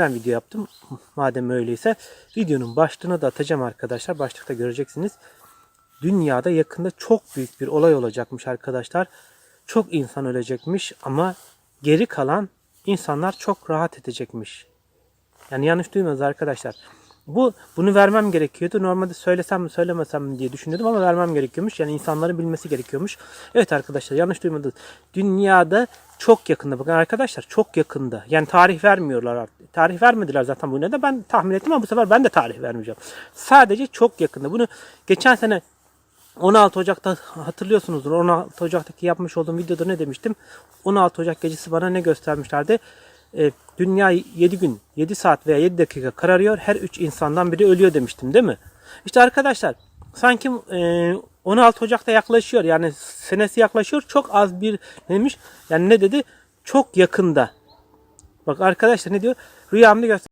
Ben video yaptım. Madem öyleyse videonun başlığını da atacağım arkadaşlar. Başlıkta göreceksiniz. Dünyada yakında çok büyük bir olay olacakmış arkadaşlar. Çok insan ölecekmiş ama geri kalan insanlar çok rahat edecekmiş. Yani yanlış duymadınız arkadaşlar. Bu bunu vermem gerekiyordu. Normalde söylesem mi söylemesem mi diye düşünüyordum ama vermem gerekiyormuş. Yani insanların bilmesi gerekiyormuş. Evet arkadaşlar yanlış duymadınız. Dünyada çok yakında bakın arkadaşlar çok yakında. Yani tarih vermiyorlar artık. Tarih vermediler zaten bu de ben tahmin ettim ama bu sefer ben de tarih vermeyeceğim. Sadece çok yakında. Bunu geçen sene 16 Ocak'ta hatırlıyorsunuzdur. 16 Ocak'taki yapmış olduğum videoda ne demiştim? 16 Ocak gecesi bana ne göstermişlerdi? E, dünya 7 gün, 7 saat veya 7 dakika kararıyor. Her 3 insandan biri ölüyor demiştim değil mi? İşte arkadaşlar sanki e, 16 Ocak'ta yaklaşıyor. Yani senesi yaklaşıyor. Çok az bir neymiş? Yani ne dedi? Çok yakında. Bak arkadaşlar ne diyor? Rüyamda göster